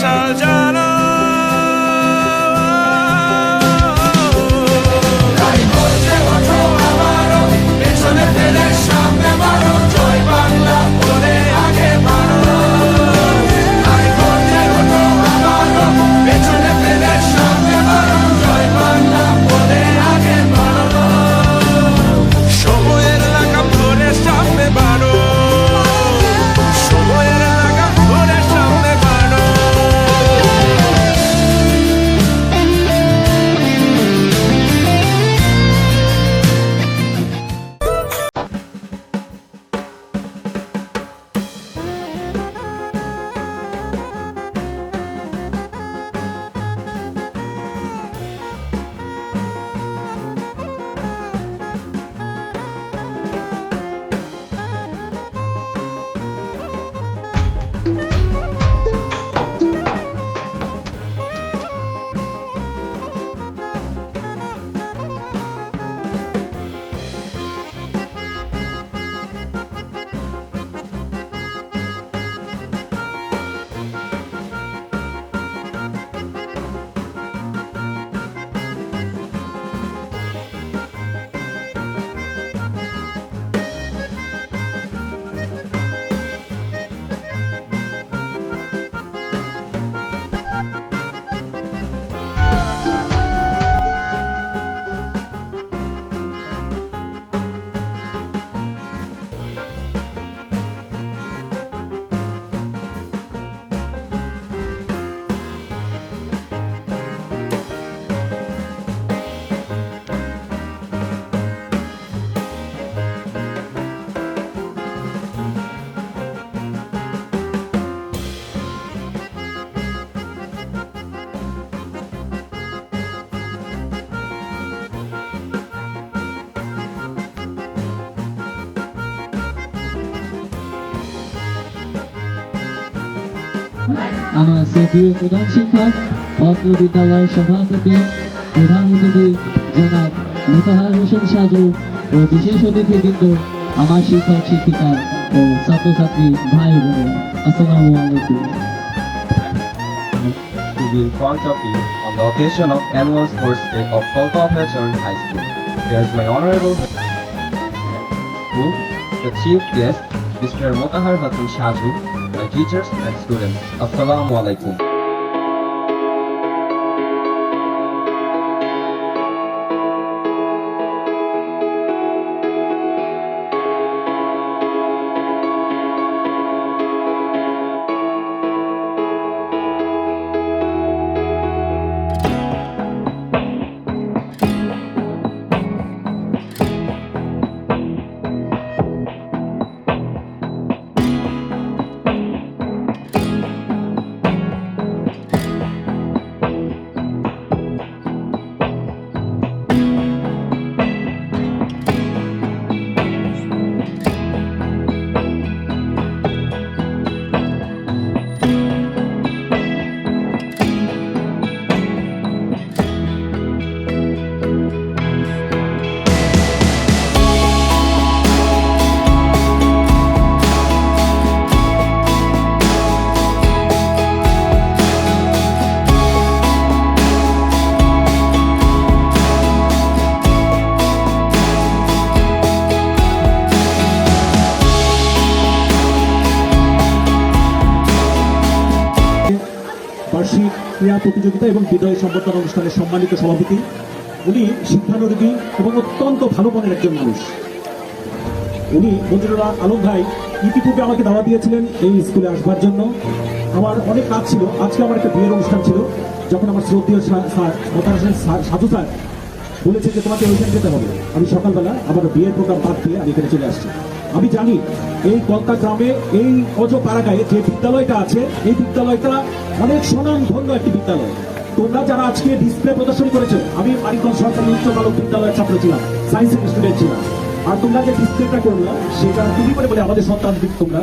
Soldier. আমার শ্রদ্ধেয় প্রধান শিক্ষক অত্র বিদ্যালয়ের সভাপতি প্রধান অতিথি জনাব মোতাহার হোসেন সাজু ও বিশেষ অতিথিবৃন্দ আমার শিক্ষক শিক্ষিকা ও ছাত্রছাত্রী ভাই বোনেরা আসসালামু আলাইকুম to be in front of you on the occasion of annual sports day of Kolkata Veteran High School. Here's my honorable who, the chief guest, Mr. Motahar Hatun Shaju, my teachers and students. Assalamu alaikum. প্রতিযোগিতা এবং বিদায় সম্বর্ধনা অনুষ্ঠানের সম্মানিত সভাপতি। উনি শিক্ষানুরোগী এবং অত্যন্ত ভালো মনের একজন মানুষ। উনি মঞ্জুরুল আলম ভাই, ইতিপূর্বে আমাকে দাওয়া দিয়েছিলেন এই স্কুলে আসবার জন্য। আমার অনেক কাজ ছিল। আজকে আমার একটা বিয়ের অনুষ্ঠান ছিল। যখন আমার শ্রদ্ধীয় sir sir Motar Hossain sir- সাধু স্যার বলেছেন যে, তোমাকে ওইখানে যেতে হবে। আমি সকালবেলা আমার বিয়ের প্রোগ্রাম বাদ দিয়ে আমি এখানে চলে আসছি। আমি জানি এই কলকা গ্রামে এই অজ পাড়াগায়ে যে বিদ্যালয়টা আছে, এই বিদ্যালয়টা অনেক সুনাম ধন্য একটি বিদ্যালয়। তোমরা যারা আজকে ডিসপ্লে প্রদর্শনী করেছ, আমি মানিকগঞ্জ সরকারি উচ্চ মাধ্যমিক বিদ্যালয়ের ছাত্র ছিলাম সায়েন্সের স্টুডেন্ট ছিলাম। আর তোমরা যে ডিসপ্লেটা করল, সেটা তুমি করে বলে, আমাদের সন্তান দিক তোমরা,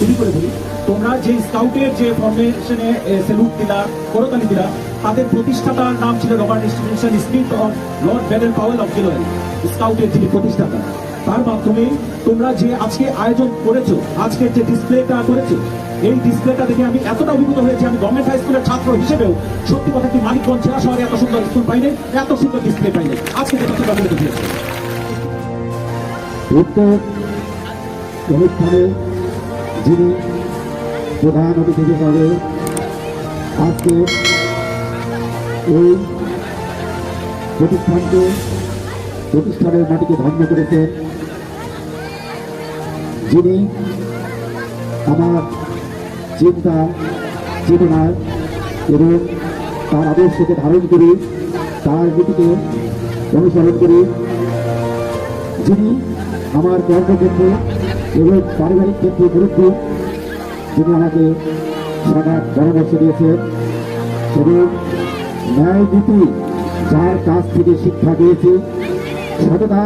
তুমি করে বলি, তোমরা যে স্কাউটের যে ফর্মেশনে সেলুট দিলা, করতালি দিলা, তাদের প্রতিষ্ঠাতার নাম ছিল Robert Stephenson Smyth of Lord Baden Powell of Gilwell স্কাউটের যিনি প্রতিষ্ঠাতা। তার মাধ্যমে তোমরা যে আজকে আয়োজন করেছ আজকের যে ডিসপ্লেটা করেছ, এই ডিসপ্লেটা দেখে আমি এতটা অভিভূত হয়েছি, আমি গভর্নমেন্ট হাই স্কুলের ছাত্র হিসেবেও। সত্যি কথা কি, মানিকগঞ্জ জেলা শহরে এত সুন্দর স্কুল পাইনি এত সুন্দর ডিসপ্লে পাইনি আজকে যেটা দেখিয়েছো উক্ত অনুষ্ঠানে যিনি প্রধান অতিথি হিসাবে আজকে এই প্রতিষ্ঠানকে, প্রতিষ্ঠানের মাটিকে ধন্য করেছেন। যিনি আমার চিন্তা, চেতনা এবং তার আদর্শকে ধারণ করি, তার নীতিকে অনুসরণ করি, যিনি আমার কর্মক্ষেত্রে এবং পারিবারিক ক্ষেত্রে গুরুত্ব যিনি আমাকে সাদা পরামর্শ দিয়েছেন এবং ন্যায় নীতি যার কাছ থেকে শিক্ষা দিয়েছি সততা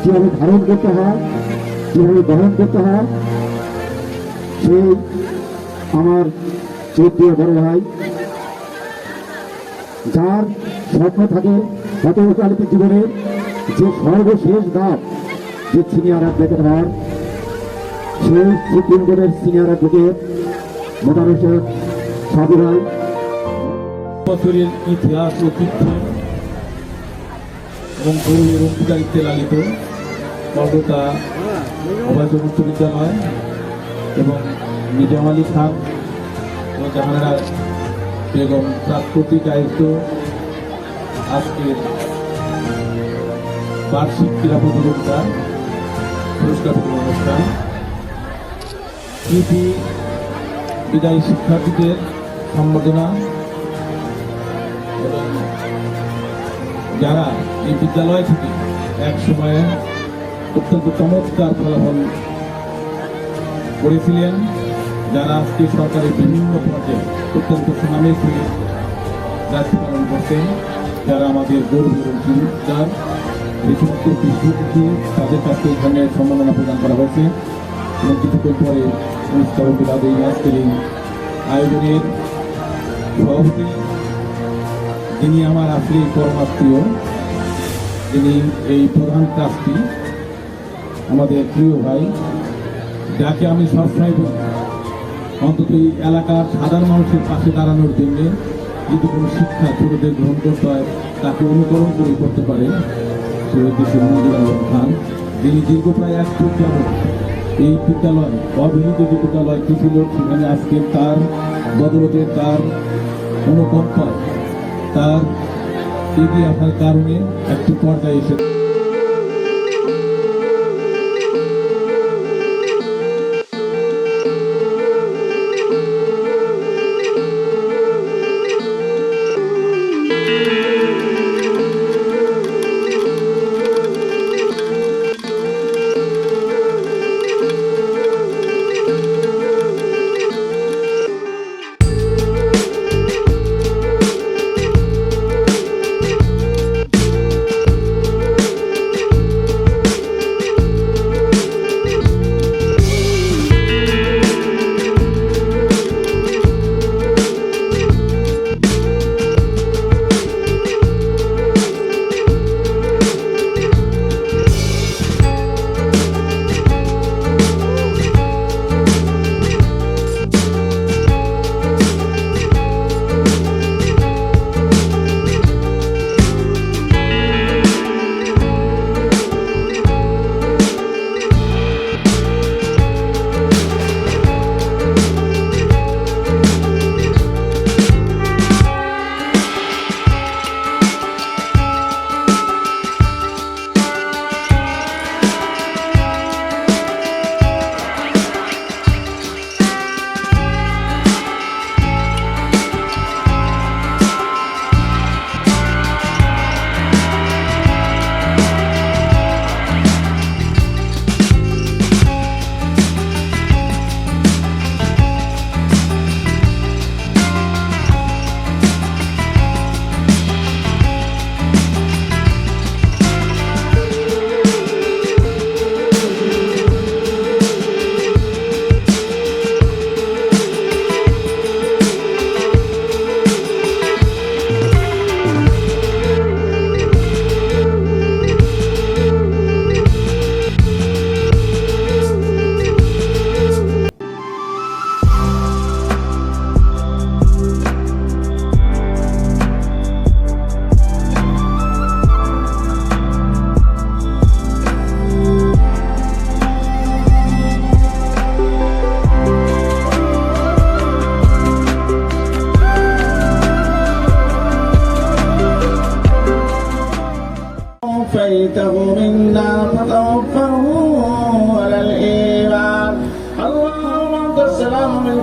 কীভাবে ধারণ করতে হয় কীভাবে গ্রহণ করতে হয়, সেই আমার চোদ্দীয় বড় ভাই, যার স্বপ্ন থাকে গতকালিত জীবনে যে সর্বশেষ ধাপ যে সিনিয়র অ্যাডভোকেট হওয়ার সেই সুপ্রিম কোর্টের সিনিয়র অ্যাডভোকেট মোটার হোসেন সাধু ভাই বছরের ইতিহাস ঐতিহ্য এবং গৌরবের অঙ্গীকারিত্বে লালিত। কলকাতা অবাধ উচ্চ বিদ্যালয় এবং নিজাম আলী খান এবং জাহানারা বেগম তার কর্তৃক আয়োজিত আজকের বার্ষিক ক্রীড়া প্রতিযোগিতা পুরস্কার বিতরণ অনুষ্ঠান। ইউপি বিদায়ী শিক্ষার্থীদের সম্বর্ধনা এবং যারা এই বিদ্যালয় থেকে এক সময়ে অত্যন্ত চমৎকার ফলাফল করেছিলেন, যারা আজকে সরকারের বিভিন্ন পর্যায়ে অত্যন্ত সুনামের সঙ্গে দায়িত্ব পালন করছেন, যারা আমাদের গর্বের এই সমস্ত বিশ্বজিৎ তাদের কাছে এখানে সম্মাননা প্রদান করা হয়েছে। এবং কিছুক্ষণ পরে অনুষ্ঠান বিভাগে এই আজকের এই আয়োজনের সভাপতি, যিনি আমার আসলে পরমাত্মীয়, যিনি এই প্রধান কাজটি আমাদের প্রিয় ভাই, যাকে আমি সবসময় অন্তত এই এলাকার সাধারণ মানুষের পাশে দাঁড়ানোর জন্য যদি কোনো শিক্ষা ছোটদের গ্রহণ করতে হয়, তাকে অনুকরণ করে করতে পারে সে হচ্ছে মঞ্জুর আলম খান, যিনি দীর্ঘ প্রায় এক ফুট এই বিদ্যালয় অভিনীত যে বিদ্যালয়টি ছিল সেখানে আজকে তার বদলতে তার অনুকম্পায়, তার এগিয়ে আসার কারণে একটি পর্যায়ে এসে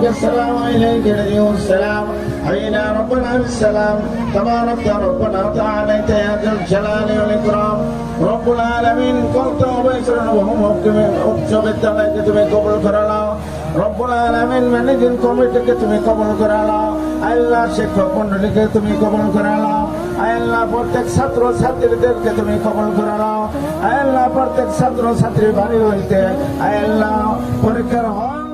السلام عليك نبي السلام حينا ربنا بالسلام تبارك يا ربنا تعالى يا ذا الجلال والإكرام رب العالمين قلت وبيسر وهم উৎসব বিদ্যালয়কে তুমি কবুল করে নাও রব্বুল আলামিন ম্যানেজিং কমিটিকে তুমি কবুল করে নাও আল্লাহ শিক্ষক মন্ডলীকে তুমি কবুল করে নাও আল্লাহ প্রত্যেক ছাত্র ছাত্রীদেরকে তুমি কবল করে নাও আল্লাহ প্রত্যেক ছাত্র ছাত্রী বাড়ি হইতে আল্লাহ পরীক্ষার হল